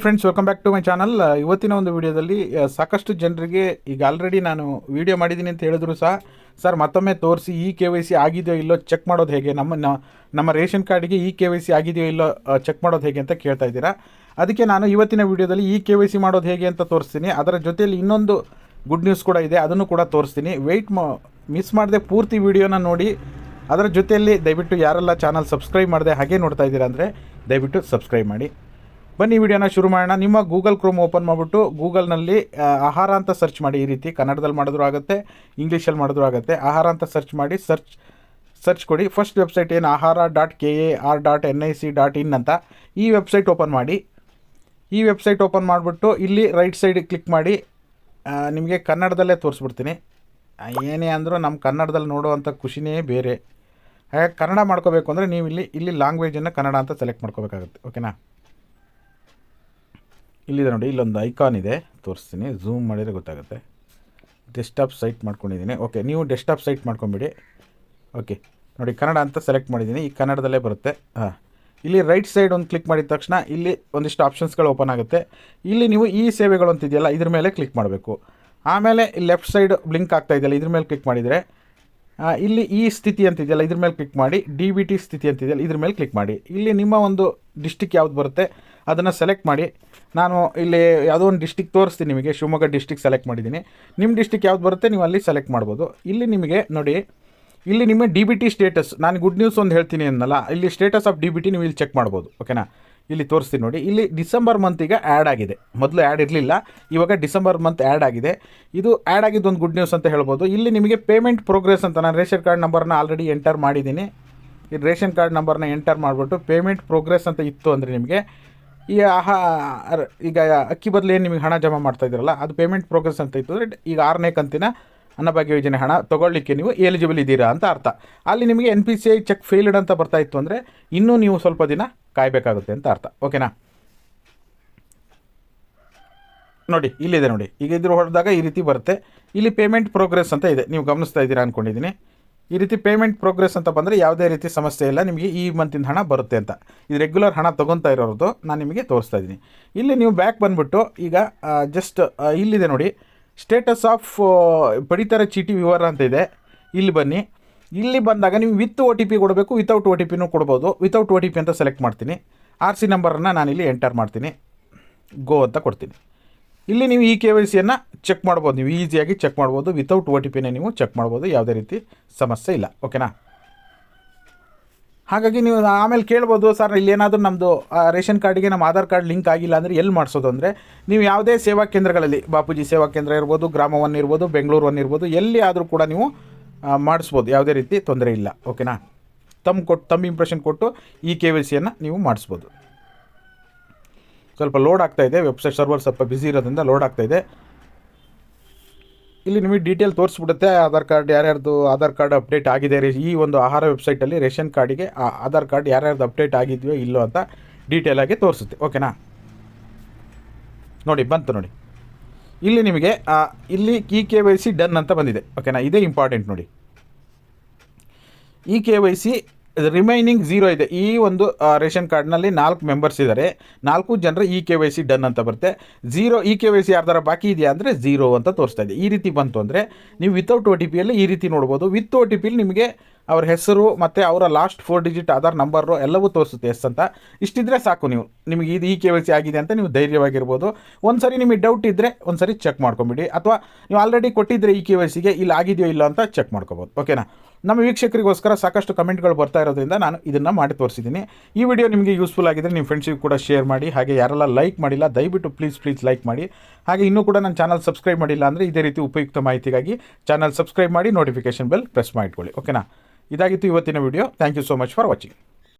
Friends welcome back to my channel ಇವತ್ತಿನ ಒಂದು ವಿಡಿಯೋದಲ್ಲಿ ಸಾಕಷ್ಟು ಜನರಿಗೆ ಈಗ ಆಲ್ರೆಡಿ ನಾನು ವಿಡಿಯೋ ಮಾಡಿದ್ದೀನಿ ಅಂತ ಹೇಳಿದ್ರು ಸಹ. ಸರ್ ಮತ್ತೊಮ್ಮೆ ತೋರಿಸಿ ಇ ಕೆ ವೈ ಸಿ ಆಗಿದೆಯೋ ಇಲ್ಲೋ ಚೆಕ್ ಮಾಡೋದು ಹೇಗೆ? ನಮ್ಮ ನಮ್ಮ ರೇಷನ್ ಕಾರ್ಡಿಗೆ ಇ ಕೆ ವೈ ಸಿ ಆಗಿದೆಯೋ ಇಲ್ಲೋ ಚೆಕ್ ಮಾಡೋದು ಹೇಗೆ ಅಂತ ಕೇಳ್ತಾ ಇದ್ದೀರಾ? ಅದಕ್ಕೆ ನಾನು ಇವತ್ತಿನ ವಿಡಿಯೋದಲ್ಲಿ ಇ ಕೆ ವೈ ಸಿ ಮಾಡೋದು ಹೇಗೆ ಅಂತ ತೋರಿಸ್ತೀನಿ. ಅದರ ಜೊತೆಯಲ್ಲಿ ಇನ್ನೊಂದು ಗುಡ್ ನ್ಯೂಸ್ ಕೂಡ ಇದೆ, ಅದನ್ನು ಕೂಡ ತೋರಿಸ್ತೀನಿ. ವೆಯ್ಟ್ ಮಿಸ್ ಮಾಡದೆ ಪೂರ್ತಿ ವಿಡಿಯೋನ ನೋಡಿ. ಅದರ ಜೊತೆಯಲ್ಲಿ ದಯವಿಟ್ಟು ಯಾರೆಲ್ಲ ಚಾನಲ್ ಸಬ್ಸ್ಕ್ರೈಬ್ ಮಾಡದೆ ಹಾಗೆ ನೋಡ್ತಾ ಇದ್ದೀರಾ ಅಂದರೆ ದಯವಿಟ್ಟು ಸಬ್ಸ್ಕ್ರೈಬ್ ಮಾಡಿ. ಬನ್ನಿ ವಿಡಿಯೋನ ಶುರು ಮಾಡೋಣ. ನಿಮ್ಮ ಗೂಗಲ್ ಕ್ರೋಮ್ ಓಪನ್ ಮಾಡಿಬಿಟ್ಟು ಗೂಗಲ್ನಲ್ಲಿ ಆಹಾರ ಅಂತ ಸರ್ಚ್ ಮಾಡಿ. ಈ ರೀತಿ ಕನ್ನಡದಲ್ಲಿ ಮಾಡಿದ್ರು ಆಗುತ್ತೆ, ಇಂಗ್ಲೀಷಲ್ಲಿ ಮಾಡಿದ್ರು ಆಗುತ್ತೆ. ಆಹಾರ ಅಂತ ಸರ್ಚ್ ಮಾಡಿ, ಸರ್ಚ್ ಸರ್ಚ್ ಕೊಡಿ. ಫಸ್ಟ್ ವೆಬ್ಸೈಟ್ ಏನು? Ahara dot K A R dot N I C dot in ಅಂತ. ಈ ವೆಬ್ಸೈಟ್ ಓಪನ್ ಮಾಡಿ. ಈ ವೆಬ್ಸೈಟ್ ಓಪನ್ ಮಾಡಿಬಿಟ್ಟು ಇಲ್ಲಿ ರೈಟ್ ಸೈಡ್ ಕ್ಲಿಕ್ ಮಾಡಿ. ನಿಮಗೆ ಕನ್ನಡದಲ್ಲೇ ತೋರಿಸ್ಬಿಡ್ತೀನಿ. ಏನೇ ಅಂದರೂ ನಮ್ಮ ಕನ್ನಡದಲ್ಲಿ ನೋಡುವಂಥ ಖುಷಿನೇ ಬೇರೆ. ಹಾಗೆ ಕನ್ನಡ ಮಾಡ್ಕೋಬೇಕು ಅಂದರೆ ನೀವು ಇಲ್ಲಿ ಇಲ್ಲಿ ಲ್ಯಾಂಗ್ವೇಜನ್ನು ಕನ್ನಡ ಅಂತ ಸೆಲೆಕ್ಟ್ ಮಾಡ್ಕೋಬೇಕಾಗುತ್ತೆ. ಓಕೆನಾ? ಇಲ್ಲಿದೆ ನೋಡಿ, ಇಲ್ಲೊಂದು ಐಕಾನ್ ಇದೆ, ತೋರಿಸ್ತೀನಿ. ಝೂಮ್ ಮಾಡಿದರೆ ಗೊತ್ತಾಗುತ್ತೆ. ಡೆಸ್ಟಾಪ್ ಸೈಟ್ ಮಾಡ್ಕೊಂಡಿದ್ದೀನಿ. ಓಕೆ ನೀವು ಡೆಸ್ಟಾಪ್ ಸೈಟ್ ಮಾಡ್ಕೊಂಬಿಡಿ. ಓಕೆ ನೋಡಿ, ಕನ್ನಡ ಅಂತ ಸೆಲೆಕ್ಟ್ ಮಾಡಿದ್ದೀನಿ. ಈ ಕನ್ನಡದಲ್ಲೇ ಬರುತ್ತೆ. ಹಾಂ, ಇಲ್ಲಿ ರೈಟ್ ಸೈಡ್ ಒಂದು ಕ್ಲಿಕ್ ಮಾಡಿದ ತಕ್ಷಣ ಇಲ್ಲಿ ಒಂದಿಷ್ಟು ಆಪ್ಷನ್ಸ್ಗಳು ಓಪನ್ ಆಗುತ್ತೆ. ಇಲ್ಲಿ ನೀವು ಈ ಸೇವೆಗಳು ಅಂತಿದೆಯಲ್ಲ, ಇದ್ರ ಮೇಲೆ ಕ್ಲಿಕ್ ಮಾಡಬೇಕು. ಆಮೇಲೆ ಲೆಫ್ಟ್ ಸೈಡ್ ಬ್ಲಿಂಕ್ ಆಗ್ತಾ ಇದೆಯಲ್ಲ, ಇದ್ರ ಮೇಲೆ ಕ್ಲಿಕ್ ಮಾಡಿದರೆ ಇಲ್ಲಿ ಈ ಸ್ಥಿತಿ ಅಂತಿದೆಯಲ್ಲ, ಇದ್ರ ಮೇಲೆ ಕ್ಲಿಕ್ ಮಾಡಿ. ಡಿ ಬಿ ಟಿ ಸ್ಥಿತಿ ಅಂತಿದೆಯಲ್ಲ, ಇದ್ರ ಮೇಲೆ ಕ್ಲಿಕ್ ಮಾಡಿ. ಇಲ್ಲಿ ನಿಮ್ಮ ಒಂದು ಡಿಸ್ಟಿಕ್ ಯಾವ್ದು ಬರುತ್ತೆ, ಅದನ್ನು ಸೆಲೆಕ್ಟ್ ಮಾಡಿ. ನಾನು ಇಲ್ಲಿ ಯಾವುದೋ ಒಂದು ಡಿಸ್ಟಿಕ್ ತೋರಿಸ್ತೀನಿ ನಿಮಗೆ, ಶಿವಮೊಗ್ಗ ಡಿಸ್ಟಿಕ್ ಸೆಲೆಕ್ಟ್ ಮಾಡಿದ್ದೀನಿ. ನಿಮ್ಮ ಡಿಸ್ಟಿಕ್ ಯಾವ್ದು ಬರುತ್ತೆ, ನೀವು ಅಲ್ಲಿ ಸೆಲೆಕ್ಟ್ ಮಾಡ್ಬೋದು. ಇಲ್ಲಿ ನಿಮಗೆ, ನೋಡಿ, ಇಲ್ಲಿ ನಿಮ್ಮ ಡಿ ಬಿ ಟಿ ಸ್ಟೇಟಸ್ ನಾನು ಗುಡ್ ನ್ಯೂಸ್ ಒಂದು ಹೇಳ್ತೀನಿ ಅನ್ನಲ್ಲ, ಇಲ್ಲಿ status of D B T ನೀವು ಇಲ್ಲಿ ಚೆಕ್ ಮಾಡ್ಬೋದು ಓಕೆನಾ ಇಲ್ಲಿ ತೋರಿಸ್ತೀನಿ ನೋಡಿ. ಇಲ್ಲಿ ಡಿಸೆಂಬರ್ ಮಂತಿಗೆ ಆ್ಯಡ್ ಆಗಿದೆ. ಮೊದಲು ಆ್ಯಡ್ ಇರಲಿಲ್ಲ, ಇವಾಗ ಡಿಸೆಂಬರ್ ಮಂತ್ ಆ್ಯಡ್ ಆಗಿದೆ. ಇದು ಆ್ಯಡ್ ಆಗಿದ್ದು ಒಂದು ಗುಡ್ ನ್ಯೂಸ್ ಅಂತ ಹೇಳ್ಬೋದು. ಇಲ್ಲಿ ನಿಮಗೆ ಪೇಮೆಂಟ್ ಪ್ರೋಗ್ರೆಸ್ ಅಂತ ನಾನು ರೇಷನ್ ಕಾರ್ಡ್ ನಂಬರ್ನ ಆಲ್ರೆಡಿ ಎಂಟರ್ ಮಾಡಿದ್ದೀನಿ. ಈ ರೇಷನ್ ಕಾರ್ಡ್ ನಂಬರ್ನ ಎಂಟರ್ ಮಾಡಿಬಿಟ್ಟು ಪೇಮೆಂಟ್ ಪ್ರೋಗ್ರೆಸ್ ಅಂತ ಇತ್ತು ಅಂದರೆ ನಿಮಗೆ ಈ ಆಹಾ ಈಗ ಅಕ್ಕಿ ಬದಲು ಏನು ನಿಮಗೆ ಹಣ ಜಮಾ ಮಾಡ್ತಾ ಇದ್ದೀರಲ್ಲ, ಅದು ಪೇಮೆಂಟ್ ಪ್ರೋಗ್ರೆಸ್ ಅಂತ ಇತ್ತು ಅಂದರೆ ಈಗ ಆರನೇ ಕಂತಿನ ಅನ್ನಭಾಗ್ಯ ಯೋಜನೆ ಹಣ ತೊಗೊಳ್ಳಿಕ್ಕೆ ನೀವು ಎಲಿಜಿಬಲ್ ಇದ್ದೀರಾ ಅಂತ ಅರ್ಥ. ಅಲ್ಲಿ ನಿಮಗೆ N P C I check failed ಅಂತ ಬರ್ತಾ ಇತ್ತು ಅಂದರೆ ಇನ್ನೂ ನೀವು ಸ್ವಲ್ಪ ದಿನ ಕಾಯಬೇಕಾಗುತ್ತೆ ಅಂತ ಅರ್ಥ. ಓಕೆನಾ? ನೋಡಿ, ಇಲ್ಲಿದೆ ನೋಡಿ. ಈಗ ಇದ್ರ ಹೊಡೆದಾಗ ಈ ರೀತಿ ಬರುತ್ತೆ. ಇಲ್ಲಿ ಪೇಮೆಂಟ್ ಪ್ರೋಗ್ರೆಸ್ ಅಂತ ಇದೆ. ನೀವು ಗಮನಿಸ್ತಾ ಇದ್ದೀರಾ ಅಂದ್ಕೊಂಡಿದ್ದೀನಿ ಈ ರೀತಿ ಪೇಮೆಂಟ್ ಪ್ರೋಗ್ರೆಸ್ ಅಂತ ಬಂದರೆ ಯಾವುದೇ ರೀತಿ ಸಮಸ್ಯೆ ಇಲ್ಲ. ನಿಮಗೆ ಈ ಮಂತಿನ ಹಣ ಬರುತ್ತೆ ಅಂತ. ಇದು ರೆಗ್ಯುಲರ್ ಹಣ ತೊಗೊತಾ ಇರೋದು ನಾನು ನಿಮಗೆ ತೋರಿಸ್ತಾ ಇದ್ದೀನಿ. ಇಲ್ಲಿ ನೀವು ಬ್ಯಾಕ್ ಬಂದುಬಿಟ್ಟು ಈಗ ಜಸ್ಟ್ ಇಲ್ಲಿದೆ ನೋಡಿ. ಸ್ಟೇಟಸ್ ಆಫ್ ಪಡಿತರ ಚೀಟಿ ವಿವರ ಅಂತ ಇದೆ. ಇಲ್ಲಿ ಬನ್ನಿ. ಇಲ್ಲಿ ಬಂದಾಗ ನೀವು ವಿತ್ ಒ ಟಿ ಪಿ ಕೊಡಬೇಕು ವಿತೌಟ್ ಒ ಟಿ ಪಿನೂ ಕೊಡ್ಬೋದು. ವಿತೌಟ್ ಒ ಟಿ ಪಿ ಅಂತ ಸೆಲೆಕ್ಟ್ ಮಾಡ್ತೀನಿ. ಆರ್ ಸಿ ನಂಬರನ್ನು ನಾನಿಲ್ಲಿ ಎಂಟರ್ ಮಾಡ್ತೀನಿ. ಗೋ ಅಂತ ಕೊಡ್ತೀನಿ. ಇಲ್ಲಿ ನೀವು ಈ ಕೆ ವೈ ಸಿಯನ್ನು ಚೆಕ್ ಮಾಡ್ಬೋದು. ನೀವು ಈಸಿಯಾಗಿ ಚೆಕ್ ಮಾಡ್ಬೋದು. ವಿತೌಟ್ ಒ ಟಿ ಪಿನೇ ನೀವು ಚೆಕ್ ಮಾಡ್ಬೋದು. ಯಾವುದೇ ರೀತಿ ಸಮಸ್ಯೆ ಇಲ್ಲ. ಓಕೆನಾ ಹಾಗಾಗಿ ನೀವು ಆಮೇಲೆ ಕೇಳ್ಬೋದು, ಸರ್ ಇಲ್ಲೇನಾದರೂ ನಮ್ಮದು ರೇಷನ್ ಕಾರ್ಡಿಗೆ ನಮ್ಮ ಆಧಾರ್ ಕಾರ್ಡ್ ಲಿಂಕ್ ಆಗಿಲ್ಲ ಅಂದರೆ ಎಲ್ಲಿ ಮಾಡಿಸೋದು? ಅಂದರೆ ನೀವು ಯಾವುದೇ ಸೇವಾ ಕೇಂದ್ರಗಳಲ್ಲಿ, ಬಾಪೂಜಿ ಸೇವಾ ಕೇಂದ್ರ ಇರ್ಬೋದು ಗ್ರಾಮ ಒನ್ ಇರ್ಬೋದು ಬೆಂಗಳೂರು ಒನ್ ಇರ್ಬೋದು ಎಲ್ಲಿ ಆದರೂ ಕೂಡ ನೀವು ಮಾಡಿಸ್ಬೋದು. ಯಾವುದೇ ರೀತಿ ತೊಂದರೆ ಇಲ್ಲ. ಓಕೆನಾ ತಮ್ಮ ಕೊಟ್ಟು ತಮ್ಮ ಇಂಪ್ರೆಷನ್ ಕೊಟ್ಟು ಈ ಕೆ ವೈ ಸಿಯನ್ನು ನೀವು ಮಾಡಿಸ್ಬೋದು. ಸ್ವಲ್ಪ ಲೋಡ್ ಆಗ್ತಾ ಇದೆ. ವೆಬ್ಸೈಟ್ ಸರ್ವರ್ ಸ್ವಲ್ಪ ಬ್ಯುಸಿ ಇರೋದ್ರಿಂದ ಲೋಡ್ ಆಗ್ತಾ ಇದೆ. ಇಲ್ಲಿ ನಿಮಗೆ ಡೀಟೇಲ್ ತೋರಿಸ್ಬಿಡುತ್ತೆ. ಆಧಾರ್ ಕಾರ್ಡ್ ಯಾರ್ಯಾರ್ದು ಆಧಾರ್ ಕಾರ್ಡ್ ಅಪ್ಡೇಟ್ ಆಗಿದೆ. ರೇ- ಈ ಒಂದು ಆಹಾರ ವೆಬ್ಸೈಟಲ್ಲಿ ರೇಷನ್ ಕಾರ್ಡಿಗೆ ಆ ಆಧಾರ್ ಕಾರ್ಡ್ ಯಾರ್ಯಾರ್ದು ಅಪ್ಡೇಟ್ ಆಗಿದೆಯೋ ಇಲ್ಲೋ ಅಂತ ಡೀಟೇಲಾಗಿ ತೋರಿಸುತ್ತೆ. ಓಕೆನಾ ನೋಡಿ, ಬಂತು ನೋಡಿ. ಇಲ್ಲಿ ನಿಮಗೆ ಇಲ್ಲಿ E K Y C done ಅಂತ ಬಂದಿದೆ. ಓಕೆನಾ ಇದೇ ಇಂಪಾರ್ಟೆಂಟ್ ನೋಡಿ. E K Y C remaining zero ಇದೆ. ಈ ಒಂದು ರೇಷನ್ ಕಾರ್ಡ್ನಲ್ಲಿ ನಾಲ್ಕು ಮೆಂಬರ್ಸ್ ಇದ್ದಾರೆ ನಾಲ್ಕು ಜನರ E K Y C done ಅಂತ ಬರುತ್ತೆ. Zero E K Y C ಯಾರ್ದಾರ ಬಾಕಿ ಇದೆಯಾ ಅಂದರೆ ಝೀರೋ ಅಂತ ತೋರಿಸ್ತಾ ಇದೆ. ಈ ರೀತಿ ಬಂತು ಅಂದರೆ ನೀವು ವಿತೌಟ್ ಒ ಟಿ ಪಿಯಲ್ಲಿ ಈ ರೀತಿ ನೋಡ್ಬೋದು. ವಿತ್ ಒ ಟಿ ಪಿಲಿ ನಿಮಗೆ ಅವ್ರ ಹೆಸರು ಮತ್ತು ಅವರ last four digit Aadhaar number ಎಲ್ಲವೂ ತೋರಿಸುತ್ತೆ. ಎಸ್ ಅಂತ. ಇಷ್ಟಿದ್ರೆ ಸಾಕು ನೀವು. ನಿಮಗೆ ಇದು ಈ ಕೆ ವೈ ಸಿ ಆಗಿದೆ ಅಂತ ನೀವು ಧೈರ್ಯವಾಗಿರ್ಬೋದು. ಒಂದು ಸರಿ ನಿಮಗೆ ಡೌಟ್ ಇದ್ದರೆ ಒಂದು ಸರಿ ಚೆಕ್ ಮಾಡ್ಕೊಂಬಿಡಿ. ಅಥವಾ ನೀವು ಆಲ್ರೆಡಿ ಕೊಟ್ಟಿದ್ದರೆ ಈ ಕೆ ವೈ ಸಿಗೆ ಇಲ್ಲಿ ಆಗಿದೆಯೋ ಇಲ್ಲ ಅಂತ ಚೆಕ್ ಮಾಡ್ಕೋಬೋದು. ಓಕೆನಾ ನಮ್ಮ ವೀಕ್ಷಕರಿಗೋಸ್ಕರ ಸಾಕಷ್ಟು ಕಮೆಂಟ್ಗಳು ಬರ್ತಾ ಇರೋದ್ರಿಂದ ನಾನು ಇದನ್ನು ಮಾಡಿ ತೋರಿಸಿದ್ದೀನಿ. ಈ ವಿಡಿಯೋ ನಿಮಗೆ ಯೂಸ್ಫುಲ್ ಆಗಿದ್ದರೆ ನಿಮ್ಮ ಫ್ರೆಂಡ್ಸಿಗೆ ಕೂಡ ಶೇರ್ ಮಾಡಿ, ಹಾಗೆ ಯಾರೆಲ್ಲ ಲೈಕ್ ಮಾಡಿಲ್ಲ, ದಯವಿಟ್ಟು ಪ್ಲೀಸ್ ಪ್ಲೀಸ್ ಲೈಕ್ ಮಾಡಿ. ಹಾಗೆ ಇನ್ನೂ ಕೂಡ ನನ್ನ ಚಾನಲ್ ಸಬ್ಸ್ಕ್ರೈಬ್ ಮಾಡಿಲ್ಲ ಅಂದರೆ ಇದೇ ರೀತಿ ಉಪಯುಕ್ತ ಮಾಹಿತಿಗಾಗಿ ಚಾನಲ್ ಸಬ್ಸ್ಕ್ರೈಬ್ ಮಾಡಿ ನೋಟಿಫಿಕೇಷನ್ ಬೆಲ್ ಪ್ರೆಸ್ ಮಾಡಿಕೊಳ್ಳಿ. ಓಕೆನಾ ಇದಾಗಿತ್ತು ಇವತ್ತಿನ video thank you so much for watching